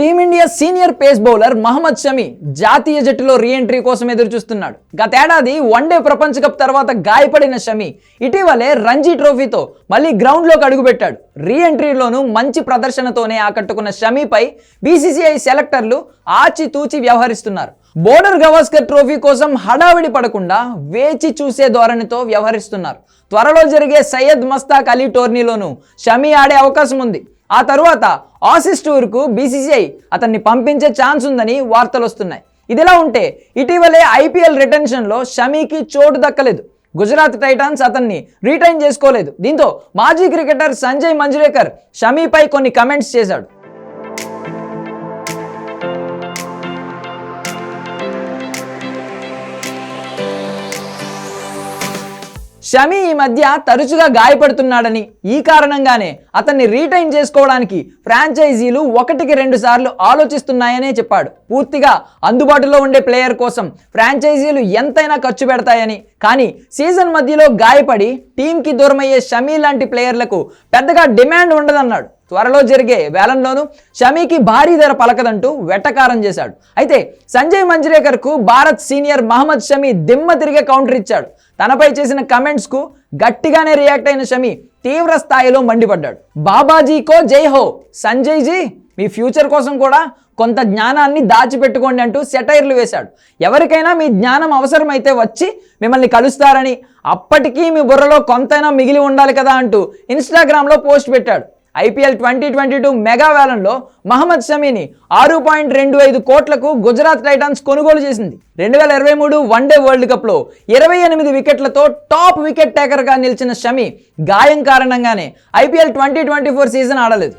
Team India senior pace bowler Mohammed Shami జాతీయ జట్టులో reentry కోసం ఎదురుచూస్తున్నాడు. గతేడాది వన్డే ప్రపంచ కప్ తర్వాత గాయపడిన షమి ఇటీవలే రంజీ ట్రోఫీతో మళ్ళీ గ్రౌండ్లోకి అడుగుపెట్టాడు. రీఎంట్రీలోనూ మంచి ప్రదర్శనతోనే ఆకట్టుకున్న షమీపై బీసీసీఐ సెలెక్టర్లు ఆచితూచి వ్యవహరిస్తున్నారు. బోర్డర్ గవాస్కర్ ట్రోఫీ కోసం హడావిడి పడకుండా వేచి చూసే ధోరణితో వ్యవహరిస్తున్నారు. త్వరలో జరిగే సయ్యద్ మస్తాక్ అలీ టోర్నీలోనూ షమీ ఆడే అవకాశం ఉంది ఆ తరువాత ఆసిస్ టూర్కు బీసీసీఐ అతన్ని పంపించే ఛాన్స్ ఉందని వార్తలు వస్తున్నాయి. ఇదిలా ఉంటే ఇటీవలే ఐపీఎల్ రిటెన్షన్లో షమీకి చోటు దక్కలేదు. గుజరాత్ టైటాన్స్ అతన్ని రీటైన్ చేసుకోలేదు. దీంతో మాజీ క్రికెటర్ సంజయ్ మంజ్రేకర్ షమీపై కొన్ని కమెంట్స్ చేశాడు. షమి ఈ మధ్య తరచుగా గాయపడుతున్నాడని. ఈ కారణంగానే అతన్ని రీటైన్ చేసుకోవడానికి ఫ్రాంచైజీలు ఒకటికి రెండు సార్లు ఆలోచిస్తున్నాయనే చెప్పాడు. పూర్తిగా అందుబాటులో ఉండే ప్లేయర్ కోసం ఫ్రాంచైజీలు ఎంతైనా ఖర్చు పెడతాయని. కానీ సీజన్ మధ్యలో గాయపడి టీంకి దూరమయ్యే షమీ లాంటి ప్లేయర్లకు పెద్దగా డిమాండ్ ఉండదన్నాడు. త్వరలో జరిగే వేలంలోనూ షమీకి భారీ ధర పలకదంటూ వెటకారం చేశాడు. అయితే సంజయ్ మంజ్రేకర్కు భారత్ సీనియర్ మహమ్మద్ షమీ దిమ్మ తిరిగే కౌంటర్ ఇచ్చాడు. తనపై చేసిన కమెంట్స్కు గట్టిగానే రియాక్ట్ అయిన షమి తీవ్ర స్థాయిలో మండిపడ్డాడు. బాబాజీకో జై హో! సంజయ్ జీ మీ ఫ్యూచర్ కోసం కూడా కొంత జ్ఞానాన్ని దాచిపెట్టుకోండి అంటూ సెటైర్లు వేశాడు. ఎవరికైనా మీ జ్ఞానం అవసరమైతే వచ్చి మిమ్మల్ని కలుస్తారని అప్పటికీ మీ బుర్రలో కొంతైనా మిగిలి ఉండాలి కదా అంటూ ఇన్స్టాగ్రామ్లో పోస్ట్ పెట్టాడు. IPL twenty twenty two mega వేలంలో మహమ్మద్ షమీని ఆరు పాయింట్ రెండు ఐదు కోట్లకు గుజరాత్ టైటాన్స్ కొనుగోలు చేసింది. రెండు వేల ఇరవై మూడు వన్డే వరల్డ్ కప్లో ఇరవై ఎనిమిది వికెట్లతో టాప్ వికెట్ టేకర్గా నిలిచిన షమి గాయం కారణంగానే IPL twenty twenty four season ఆడలేదు.